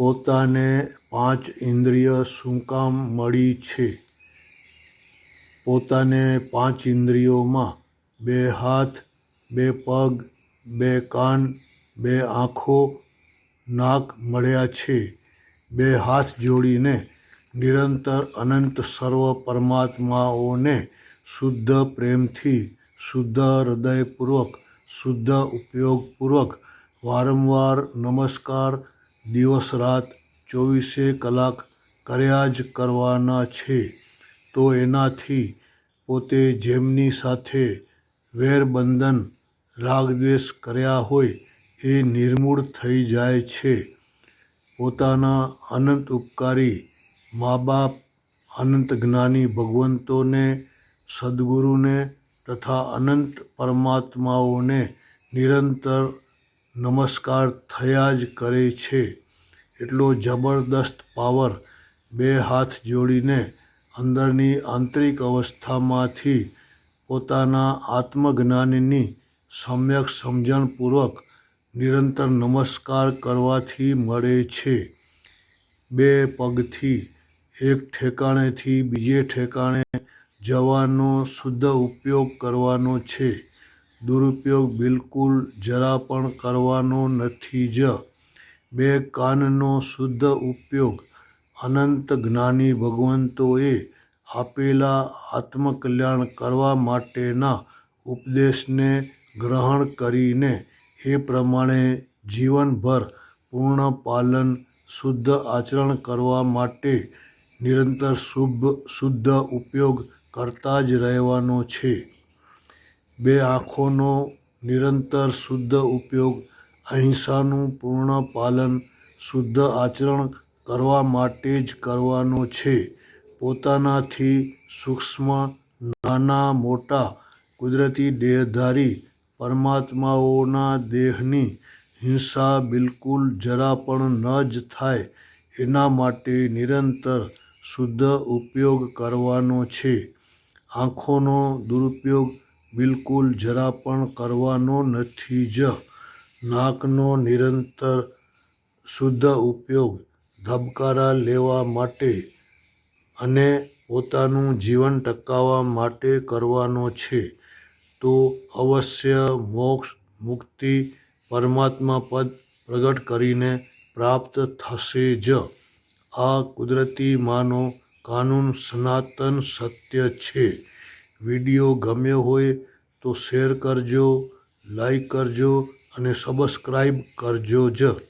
પોતાને પાંચ ઇન્દ્રિય શું કામ મળી છે? પોતાને પાંચ ઇન્દ્રિયોમાં બે હાથ, બે પગ, બે કાન, બે આંખો, નાક મળ્યા છે. બે હાથ જોડીને નિરંતર અનંત સર્વ પરમાત્માઓને શુદ્ધ પ્રેમથી, શુદ્ધ હૃદયપૂર્વક, શુદ્ધ ઉપયોગપૂર્વક વારંવાર નમસ્કાર દિવસ રાત ચોવીસે કલાક કર્યા જ કરવાના છે. તો એનાથી પોતે જેમની સાથે વેરબંધન રાગદ્વેષ કર્યા હોય એ નિર્મૂળ થઈ જાય છે. પોતાના અનંત ઉપકારી મા બાપ અનંત જ્ઞાની ભગવંતોને, સદગુરુને તથા અનંત પરમાત્માઓને નિરંતર નમસ્કાર થયા જ કરે છે. એટલો જબરદસ્ત પાવર બે હાથ જોડીને અંદરની આંતરિક અવસ્થામાંથી પોતાના આત્મજ્ઞાનની સમ્યક સમજણપૂર્વક નિરંતર નમસ્કાર કરવાથી મળે છે. બે પગથી એક ઠેકાણેથી બીજે ઠેકાણે જવાનો શુદ્ધ ઉપયોગ કરવાનો છે. દુરુપયોગ બિલકુલ જરા પણ કરવાનો નથી જ. બે કાનનો શુદ્ધ ઉપયોગ અનંત જ્ઞાની ભગવંતોએ આપેલા આત્મકલ્યાણ કરવા માટેના ઉપદેશને ગ્રહણ કરીને એ પ્રમાણે જીવનભર પૂર્ણ પાલન, શુદ્ધ આચરણ કરવા માટે નિરંતર શુભ, શુદ્ધ ઉપયોગ કરતા જ રહેવાનો છે. બે આંખોનો નિરંતર શુદ્ધ ઉપયોગ અહિંસાનું પૂર્ણ પાલન, શુદ્ધ આચરણ કરવા માટે જ કરવાનો છે. પોતાનાથી સૂક્ષ્મ, નાના, મોટા, કુદરતી દેહધારી પરમાત્માઓના દેહની હિંસા બિલકુલ જરા પણ ન જ થાય, એના માટે નિરંતર શુદ્ધ ઉપયોગ કરવાનો છે. આંખોનો દુરુપયોગ બિલકુલ જરા પણ કરવાનો નથી જ. નાકનો નિરંતર શુદ્ધ ઉપયોગ ધબકારા લેવા માટે અને પોતાનું જીવન ટકાવવા માટે કરવાનો છે. તો અવશ્ય મોક્ષ, મુક્તિ, પરમાત્મા પદ પ્રગટ કરીને પ્રાપ્ત થશે જ. આ કુદરતી માનો કાનૂન સનાતન સત્ય છે. વીડિયો ગમ્યો હોય તો શેર કરજો લાઈક કરજો અને સબસ્ક્રાઈબ કરજો જ.